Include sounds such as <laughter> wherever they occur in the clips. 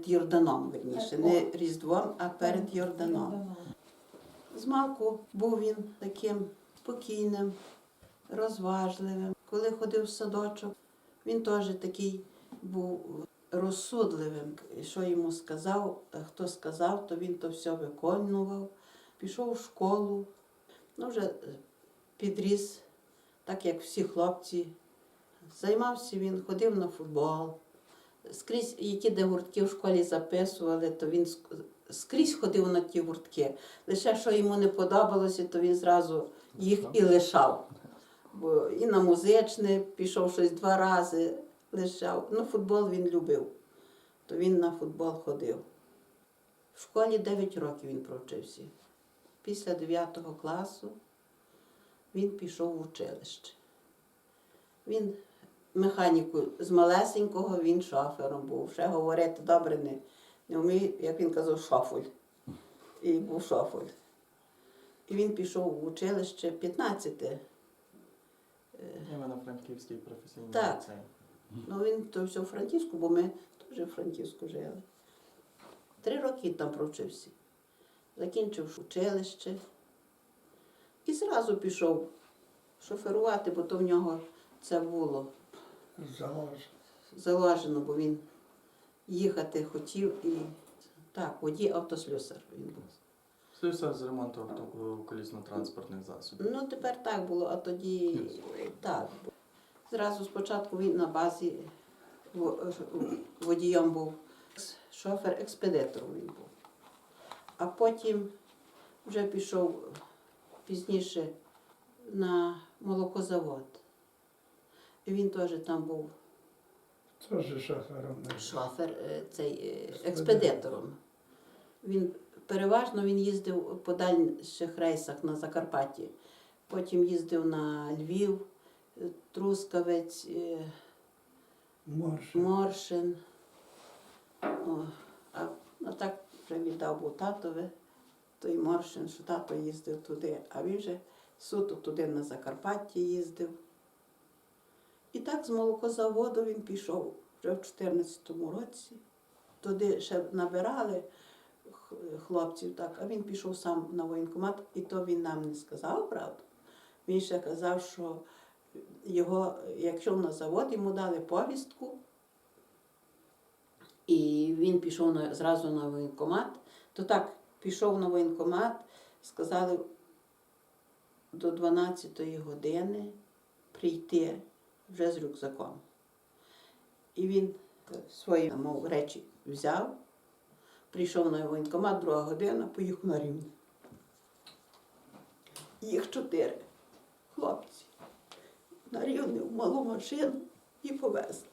перед Йорданом, верніше. Не Різдвом, а перед Йорданом. З малку був він таким спокійним, розважливим. Коли ходив в садочок, він теж такий був розсудливим. Що йому сказав, хто сказав, то він то все виконував. Пішов в школу, ну вже підріс, так як всі хлопці. Займався він, ходив на футбол. Скрізь, які де гуртки в школі записували, то він скрізь ходив на ті гуртки. Лише що йому не подобалося, то він зразу їх і лишав. Бо і на музичне пішов щось два рази, лишав. Ну, футбол він любив, то він на футбол ходив. В школі 9 років він провчився. Після 9 класу він пішов в училище. Він механіку з малесенького він шофером був. Ще говорити добре не, не вміє, як він казав, шофуль. І був шофуль. І він пішов в училище 15. Іменно Франківський професійний Так. ліцей. Ну він то все в Франківську, бо ми теж в Франківську жили. Три роки там провчився. Закінчив училище і зразу пішов шоферувати, бо то в нього це було Залож. заложено, бо він їхати хотів і так, водій автослюсар він був. Слюсар з ремонту колісно-транспортних засобів. Ну, тепер так було, а тоді так. Зразу спочатку він на базі водієм був, шофер-експедитором він був. А потім вже пішов пізніше на молокозавод. І він теж там був Теж був. шофер, е, цей е, експедитором. Він переважно він їздив по дальших рейсах на Закарпатті. Потім їздив на Львів, е, Трускавець, е. Моршин. О, а, а так вже віддав був татове, той Моршин, що тато їздив туди, а він вже суто туди на Закарпатті їздив. І так з молокозаводу він пішов вже в 14-му році. Туди ще набирали хлопців, так, а він пішов сам на воєнкомат, і то він нам не сказав, правду. Він ще казав, що його, якщо на завод, йому дали повістку, і він пішов на, зразу на воєнкомат, то так, пішов на воєнкомат, сказали до 12 години прийти вже з рюкзаком. І він свої мов, речі взяв, прийшов на воєнкомат, друга година, поїхав на рівні. Їх чотири хлопці на рівні в малу машину і повезли.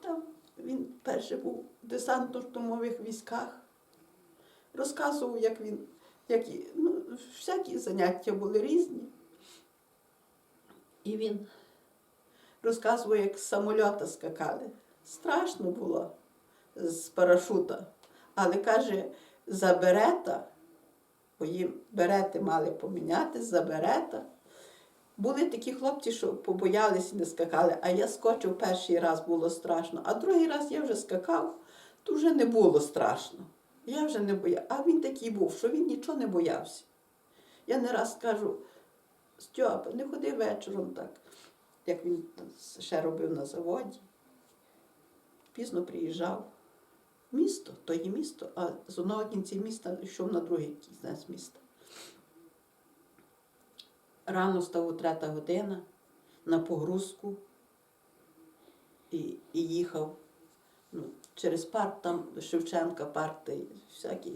Там він перший був в десантно-штурмових військах. Розказував, як він, які, ну, всякі заняття були різні. І він розказував, як з самольота скакали. Страшно було з парашута. Але каже, за берета, бо їм берети мали поміняти, за берета. Були такі хлопці, що побоялися і не скакали, а я скочив перший раз, було страшно, а другий раз я вже скакав, то вже не було страшно. Я вже не боявся. А він такий був, що він нічого не боявся. Я не раз кажу, Стьопа, не ходи вечором так, як він ще робив на заводі. Пізно приїжджав. Місто, то є місто, а з одного кінця міста йшов на другий кінець міста. Рано стало трета година на погрузку і, і їхав ну, через парк, там Шевченка парк, та всякі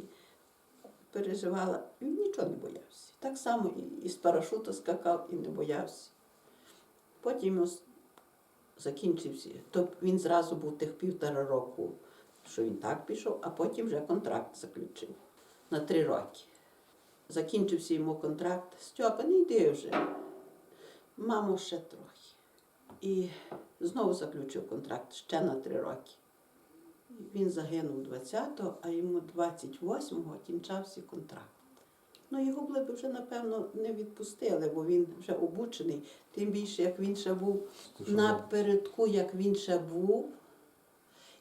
переживала. І нічого не боявся. Так само і, і з парашута скакав і не боявся. Потім закінчився. То він зразу був тих півтора року, що він так пішов, а потім вже контракт заключив на три роки. Закінчився йому контракт. Стьопа, не йди вже. Мамо, ще трохи. І знову заключив контракт ще на три роки. Він загинув 20-го, а йому 28-го кінчався контракт. Ну, його б вже, напевно, не відпустили, бо він вже обучений. Тим більше, як він ще був напередку, як він ще був,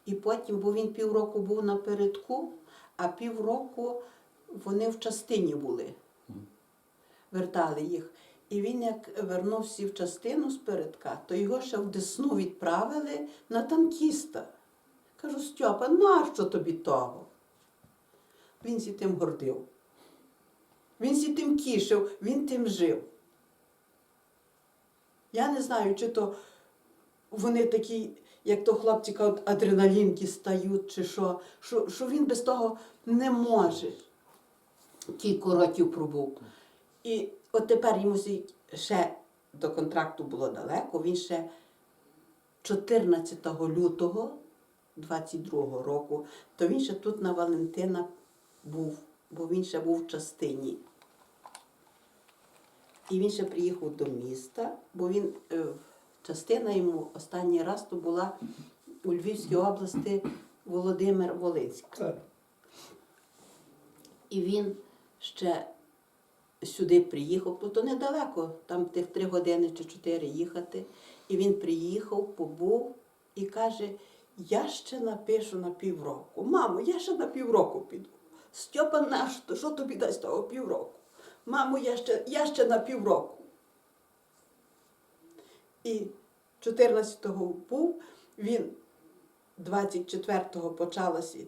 І потім, бо він півроку був напередку, а півроку вони в частині були, вертали їх. І він, як вернувся в частину з передка, то його ще в Десну відправили на танкіста. Кажу, Стьопа, нащо тобі того? Він зі тим гордив. Він зі тим кішив, він тим жив. Я не знаю, чи то вони такі, як то хлопці кажуть, адреналінки стають, чи що, що, що він без того не може. Кілька років пробув. І от тепер йому ще до контракту було далеко, він ще 14 лютого 22-го року, то він ще тут на Валентина був, бо він ще був в частині. І він ще приїхав до міста, бо він е, частина йому останній раз то була у Львівській області Володимир Волинський. І він ще сюди приїхав, бо то недалеко, там тих три години чи чотири їхати. І він приїхав, побув і каже: я ще напишу на півроку. Мамо, я ще на півроку піду. Стьопа наш, що тобі дасть того півроку? Мамо, я ще, я ще на півроку. І 14-го був, він 24-го почалася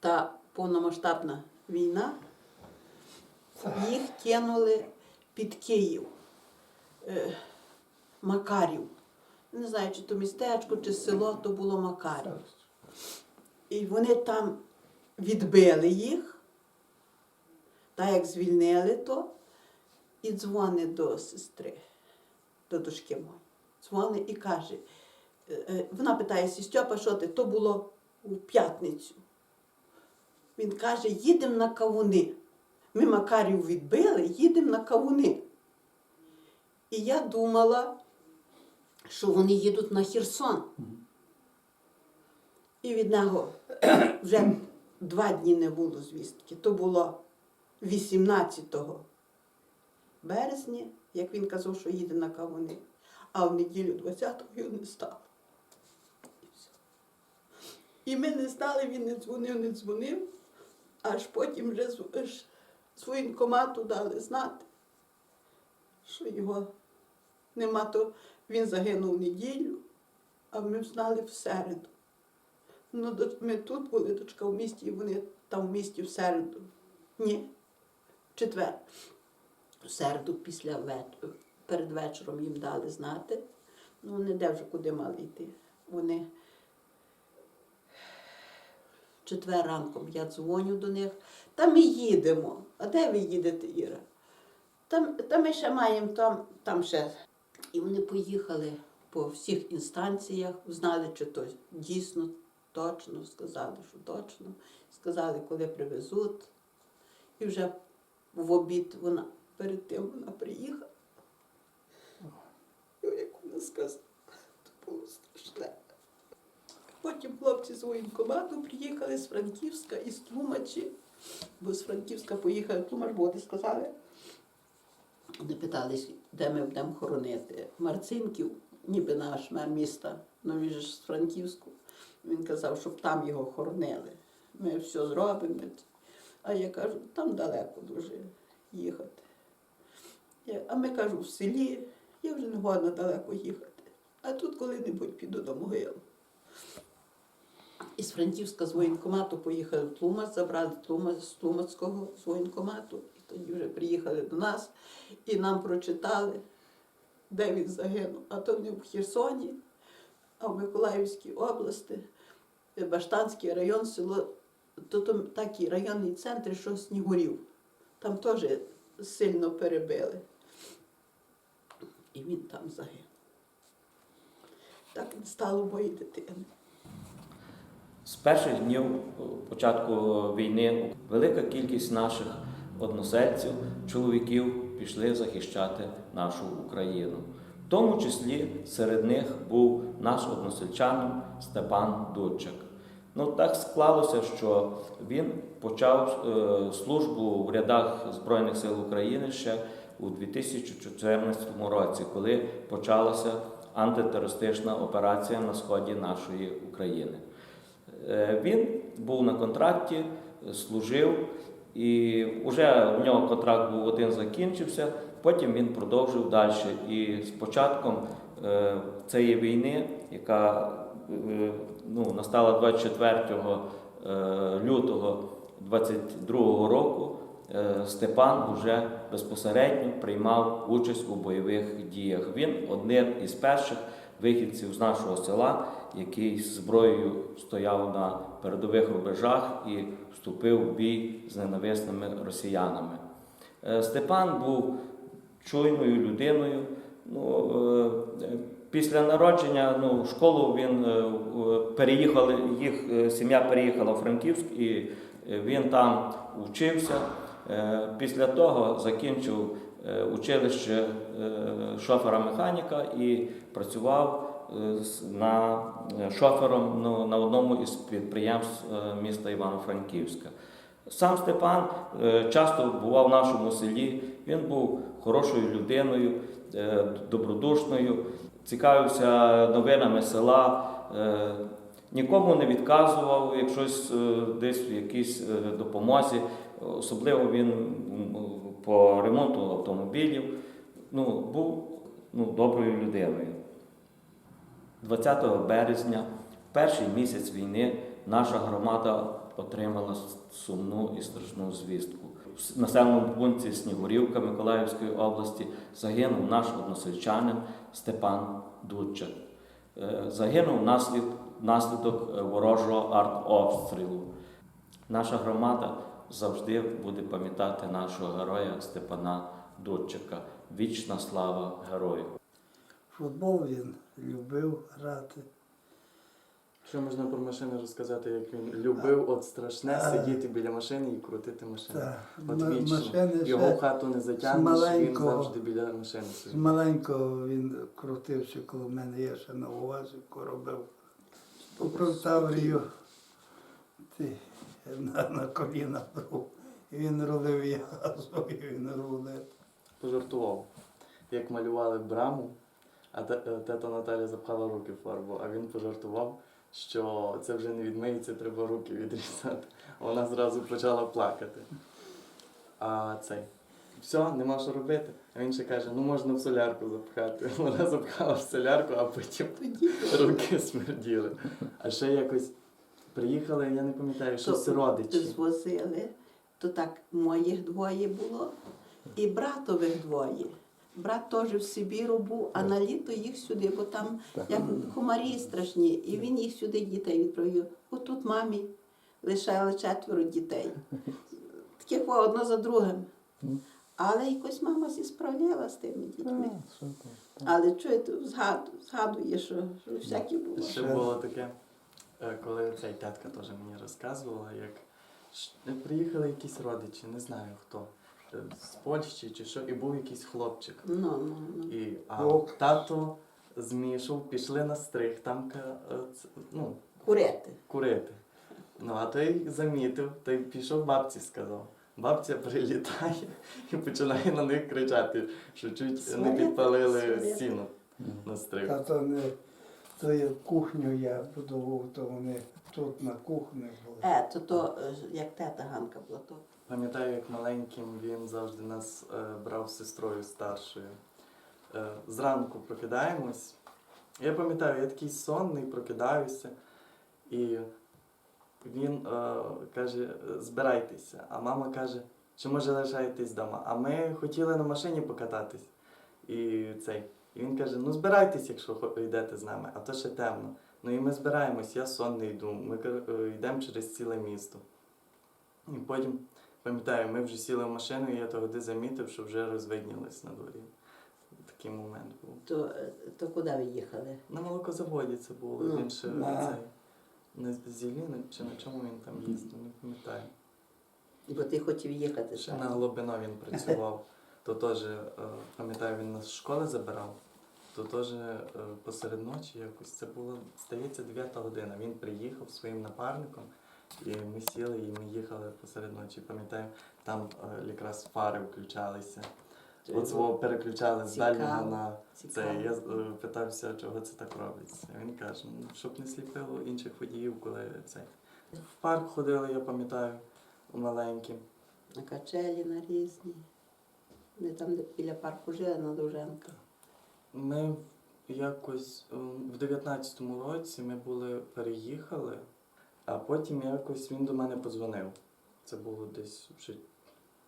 та повномасштабна війна, їх кинули під Київ, е, Макарів. Не знаю, чи то містечко, чи село, то було Макарів. І вони там відбили їх, та як звільнили то, і дзвонить до сестри, до дочки моєї. Дзвонить і каже, е, е, вона питає, «Сі, Стьопа, що ти? То було у п'ятницю. Він каже, їдемо на кавуни. Ми Макарів відбили, їдемо на кавуни. І я думала, що вони їдуть на Херсон. І від нього вже два дні не було звістки. То було 18 березня, як він казав, що їде на кавуни. А в неділю 20-го його не стало. І ми не знали, він не дзвонив, не дзвонив, аж потім вже з воєнкомату дали знати, що його нема, то він загинув в неділю, а ми знали в середу. Ну, ми тут були, дочка в місті, і вони там в місті в середу. Ні, четвер. В середу після вечора, перед вечором їм дали знати. Ну, вони де вже куди мали йти. Вони четвер ранком я дзвоню до них. Та ми їдемо. А де ви їдете, Іра? Там, та ми ще маємо там, там ще. І вони поїхали по всіх інстанціях, знали, чи то дійсно точно, сказали, що точно, сказали, коли привезуть. І вже в обід вона перед тим вона приїхала. І як вона сказала, то було страшне. Потім хлопці з воєнкомату приїхали з Франківська і з Тлумачі, бо з Франківська поїхали в Тлумач, бо вони сказали. Вони питались, де ми будемо хоронити. Марцинків, ніби наш мер міста, ну він ж з Франківську. Він казав, щоб там його хоронили. Ми все зробимо. А я кажу, там далеко дуже їхати. А ми кажу, в селі, я вже не годна далеко їхати. А тут коли-небудь піду до могили. Із Франківська з воєнкомату поїхали в Тлумац, забрали Тлумац з Тлумацького з воєнкомату. І тоді вже приїхали до нас і нам прочитали, де він загинув. А то не в Херсоні, а в Миколаївській області, Баштанський район, село, то там такі районні центри, що Снігурів. Там теж сильно перебили. І він там загинув. Так не стало моєї дитини. З перших днів е, початку війни велика кількість наших односельців, чоловіків пішли захищати нашу Україну. В тому числі серед них був наш односельчанин Степан Дудчик. Ну так склалося, що він почав е, службу в рядах Збройних сил України ще у 2014 році, коли почалася антитерористична операція на сході нашої України. Е, Він був на контракті, служив, і вже в нього контракт був один закінчився, потім він продовжив далі. І з початком е, цієї війни, яка ну, настала 24 е, лютого 22 року, е, Степан вже безпосередньо приймав участь у бойових діях. Він один із перших вихідців з нашого села, який з зброєю стояв на передових рубежах і вступив в бій з ненависними росіянами. Е, Степан був чуйною людиною. Ну, е, е, після народження ну, в школу він е, переїхали, їх е, сім'я переїхала в Франківськ і е, він там вчився. Після того закінчив училище е, шофера-механіка і працював на шофером ну, на одному із підприємств міста Івано-Франківська. Сам Степан часто бував в нашому селі. Він був хорошою людиною, добродушною, цікавився новинами села, е, нікому не відказував, як щось е, десь в якійсь е, допомозі. Особливо він по ремонту автомобілів ну, був ну, доброю людиною. 20 березня, перший місяць війни, наша громада отримала сумну і страшну звістку. В населеному пункті Снігурівка Миколаївської області загинув наш односельчанин Степан Дудчак. Е, Загинув внаслід, внаслідок е, ворожого артобстрілу. Наша громада завжди буде пам'ятати нашого героя Степана Дудчака. Вічна слава герою! Футбол він любив грати. Що можна про машини розказати, як він любив от страшне сидіти біля машини і крутити машину. Та, От м- вічно. машини Його в хату не затягнеш, він маленького- завжди біля машини з сидить. маленького він крутився, коли в мене є ще на увазі, робив. Купив Таврію, ти на, на коліна брав. І він рулив газом, і він рулив. Пожартував. Як малювали браму, а те- е, тета Наталя запхала руки в фарбу, а він пожартував, що це вже не відмиється, треба руки відрізати. Вона зразу почала плакати. А цей. Все, нема що робити. А він ще каже, ну можна в солярку запхати. <laughs> Вона запхала в солярку, а потім <laughs> руки смерділи. А ще якось приїхали, я не пам'ятаю, щось родичі. Звозили, то так моїх двоє було, і братових двоє. Брат теж в Сибіру був, а на літо їх сюди, бо там як комарі страшні, і він їх сюди дітей відправив. Отут мамі лишали четверо дітей. <laughs> Таких одно за другим. Але якось мама зі справляла з тими дітьми. Але чуєте, згаду, згадує, що, що всякі було. Ще було таке, е, коли цей татка теж мені розказувала, як приїхали якісь родичі, не знаю хто, з Польщі чи що, і був якийсь хлопчик. Ну, ну, ну. І а Ок. тато з Мішою пішли на стриг там ка- е, ц- ну, Курити. курити. Ну, а той замітив, той пішов бабці сказав. Бабця прилітає <laughs> і починає на них кричати, що чуть не Сварити, підпалили сварити. сіно на стриг. Та то не то є кухню я будував, то вони тут на кухні були. Е, то, то е, як тета Ганка була, то Пам'ятаю, як маленьким він завжди нас е, брав з сестрою старшою. Е, зранку прокидаємось. Я пам'ятаю, я такий сонний, прокидаюся, і він е, каже, збирайтеся. А мама каже, чи може лишаєтесь вдома? А ми хотіли на машині покататись. І цей. І він каже: ну збирайтесь, якщо хо- йдете з нами, а то ще темно. Ну і ми збираємось, я сонний йду. Ми е, йдемо через ціле місто. І потім Пам'ятаю, ми вже сіли в машину, і я тоді замітив, що вже розвиднілось на дворі. Такий момент був. То, е, то куди ви їхали? На молокозаводі це було. Ну, він ще да. цей, на Зіліни, чи на чому він там їздив, не пам'ятаю. Бо ти хотів їхати. Ще так? на Глобино він працював. То теж, е, пам'ятаю, він нас з школи забирав. То теж е, посеред ночі якось це було, здається, 9 година. Він приїхав своїм напарником, і ми сіли, і ми їхали посеред ночі. Пам'ятаю, там е, якраз фари включалися. От свого переключали з дальнього на це. Я е, питався, чого це так робиться. Він каже, ну, щоб не сліпило інших водіїв, коли це. В парк ходили, я пам'ятаю, маленьким. На качелі на різні. Ми там біля парку жили на Довженка. Ми якось е, в 19-му році ми були переїхали, а потім якось він до мене подзвонив. Це було десь вже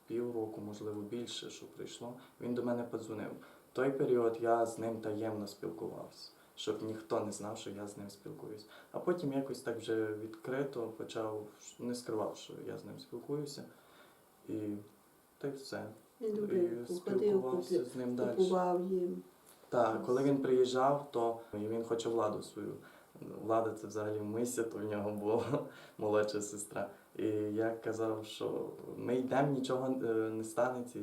півроку, можливо, більше, що прийшло. Він до мене подзвонив. В той період я з ним таємно спілкувався, щоб ніхто не знав, що я з ним спілкуюсь. А потім якось так вже відкрито почав, не скривав, що я з ним спілкуюся. І та й все. Він І спілкувався з ним далі. Так, коли він приїжджав, то він хоче владу свою. Влада це взагалі мися, то в нього була <laughs> молодша сестра. І я казав, що ми йдемо, нічого е, не станеться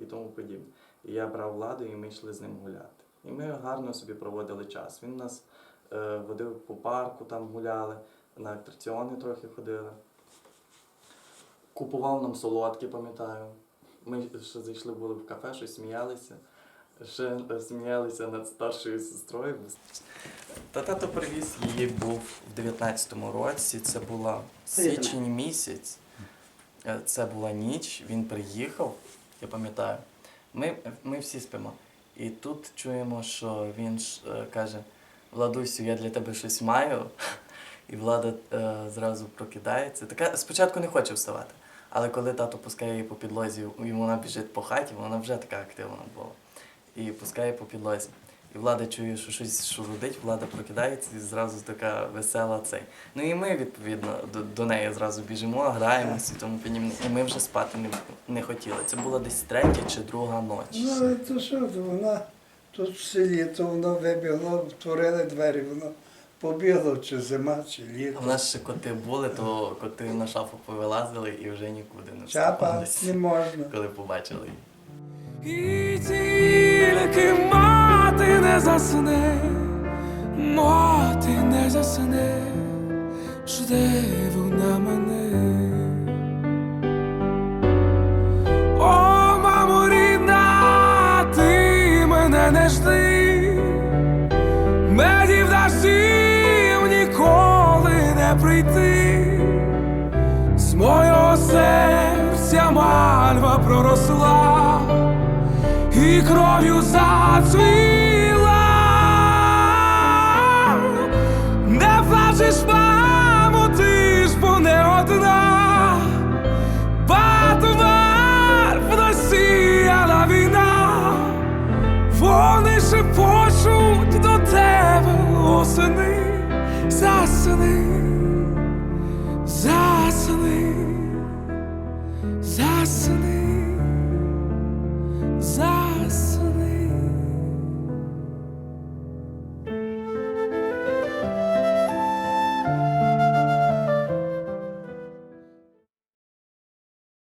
і тому подібне. І я брав владу, і ми йшли з ним гуляти. І ми гарно собі проводили час. Він нас е, водив по парку, там гуляли, на атракціони трохи ходили. Купував нам солодкі, пам'ятаю. Ми ще зайшли були в кафе, щось сміялися. Ще сміялися над старшою сестрою. Та тато привіз її був в 19-му році. Це була січень місяць. Е, Це була ніч, він приїхав, я пам'ятаю. Ми, ми всі спимо. І тут чуємо, що він ж, е, каже: Владусю, я для тебе щось маю. І влада е, зразу прокидається. Така спочатку не хоче вставати. Але коли тато пускає її по підлозі, і вона біжить по хаті, вона вже така активна була. І пускає по підлозі. І влада чує, що щось шурудить, влада прокидається і зразу така весела цей. Ну і ми, відповідно, до, до неї зразу біжимо, граємося і тому подібне. І ми вже спати не, не хотіли. Це була десь третя чи друга ніч. Ну, то що, то вона тут в селі, то воно вибігло, втворили двері, воно побігло, чи зима, чи А в нас ще коти були, то коти на шафу повилазили і вже нікуди не Чапа не можна. коли побачили її. І тільки мати не засне, мати не засне, жде вона мене. О, мамо рідна, ти мене не жди, медів дождів ніколи не прийти. З мого серця мальва проросла і кров'ю зацвіла. Не плачеш, мамо, ти ж бо не одна. Батумар розсіяла війна. Вони шепочуть до тебе осени, засни.